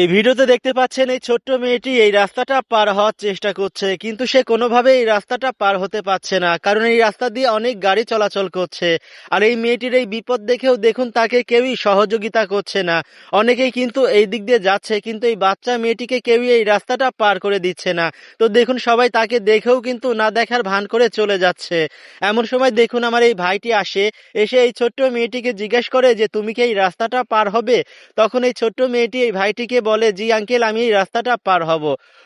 এই ভিডিওতে দেখতে পাচ্ছেন এই ছোট্ট মেয়েটি এই রাস্তাটা পার হওয়ার চেষ্টা করছে, কিন্তু সে কোনোভাবে এই রাস্তাটা পার হতে পারছে না, কারণ এই রাস্তা দিয়ে অনেক গাড়ি চলাচল করছে। আর এই মেয়েটির এই বিপদ দেখেও দেখুন তাকে কেউই সহযোগিতা করছে না। অনেকেই কিন্তু এই দিক দিয়ে যাচ্ছে, কিন্তু এই বাচ্চা মেয়েটিকে কেউই এই রাস্তাটা পার করে দিচ্ছে না। তো দেখুন সবাই তাকে দেখেও কিন্তু না দেখার ভান করে চলে যাচ্ছে। এমন সময় দেখুন আমার এই ভাইটি আসে, এসে এই ছোট্ট মেয়েটিকে জিজ্ঞেস করে যে, তুমি কি এই রাস্তাটা পার হবে? তখন এই ছোট্ট মেয়েটি এই ভাইটিকে বলে, জি আঙ্কেল, আমি এই রাস্তাটা পার হব।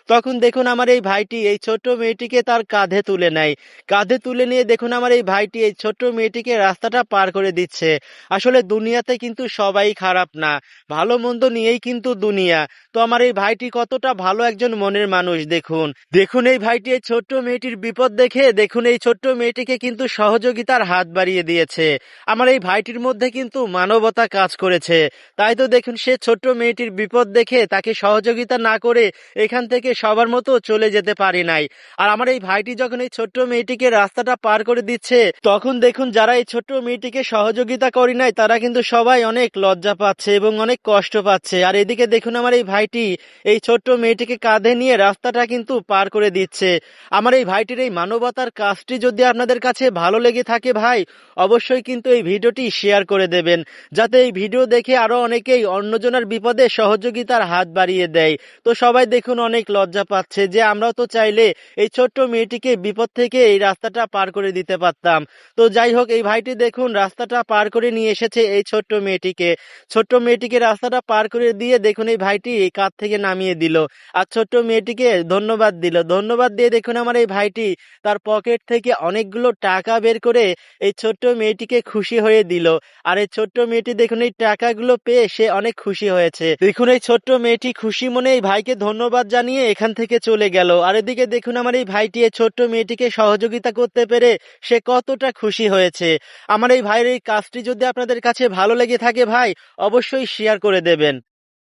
তখন দেখুন আমার এই ভাইটি এই ছোট্ট মেয়েটিকে তার কাঁধে তুলে নেয়। কাঁধে তুলে নিয়ে দেখুন আমার এই ভাইটি এই ছোট্ট মেয়েটিকে রাস্তাটা পার করে দিচ্ছে। আসলে দুনিয়াতে কিন্তু সবাই খারাপ না, ভালো মন্দ নিয়েই কিন্তু দুনিয়া। তো আমার এই ভাইটি কতটা ভালো একজন মনের মানুষ, দেখুন। দেখুন এই ভাইটি এই ছোট্ট মেয়েটির বিপদ দেখে, দেখুন এই ছোট্ট মেয়েটিকে কিন্তু সহযোগিতার হাত বাড়িয়ে দিয়েছে। আমার এই ভাইটির মধ্যে কিন্তু মানবতা কাজ করেছে। তাই তো দেখুন সে ছোট্ট মেয়েটির বিপদ দেখে তাকে সহযোগিতা না করে এখান থেকে সবার মতো চলে যেতে পারি নাই। আর আমার এই ভাইটি যখন এই ছোট্ট মেয়েটিকে রাস্তাটা পার করে দিচ্ছে, তখন দেখুন যারা এই ছোট্ট মেয়েটিকে সহযোগিতা করি নাই, তারা কিন্তু সবাই অনেক লজ্জা পাচ্ছে এবং অনেক কষ্ট পাচ্ছে। আর এদিকে দেখুন আমার এই ভাইটি এই ছোট্ট মেয়েটিকে কাঁধে নিয়ে রাস্তাটা কিন্তু পার করে দিচ্ছে। আমার এই ভাইটির এই মানবতার কাজটি যদি আপনাদের কাছে ভালো লেগে থাকে ভাই, অবশ্যই কিন্তু এই ভিডিওটি শেয়ার করে দেবেন। যাতে এই ভিডিও দেখে আরও অনেকেই অন্যজনের বিপদে সহযোগিতার হাত বাড়িয়ে দেয়। তো সবাই দেখুন অনেক লজ্জা পাচ্ছে যে আমরাও তো চাইলে এই ছোট্ট মেয়েটিকে বিপদ থেকে এই রাস্তাটা পার করে দিতে পারতাম। তো যাই হোক, এই ভাইটি দেখুন রাস্তাটা পার করে নিয়ে এসেছে এই ছোট্ট মেয়েটিকে। ছোট্ট মেয়েটিকে রাস্তাটা পার করে দিয়ে দেখুন এই ভাইটি এই কাঁধ থেকে নামিয়ে দিল আর ছোট্ট মেয়েটিকে ধন্যবাদ দিল। ধন্যবাদ দিয়ে দেখুন আমার এই ভাইটি তার পকেট থেকে অনেকগুলো টাকা বের করে এই ছোট্ট মেয়েটিকে খুশি হয়ে দিল। আর এই ছোট্ট মেয়েটি দেখুন এই টাকাগুলো পেয়ে সে অনেক খুশি হয়েছে। দেখুন এই ছোট্ট মেয়েটি খুশি মনে এই ভাইকে ধন্যবাদ জানিয়ে এখান থেকে চলে গেল। আর এদিকে দেখুন আমার এই ভাইটি, এই ছোট্ট মেয়েটিকে সহযোগিতা করতে পেরে সে কতটা খুশি হয়েছে। আমার এই ভাইয়ের এই কাজটি যদি আপনাদের কাছে ভালো লেগে থাকে ভাই, অবশ্যই শেয়ার করে দেবেন।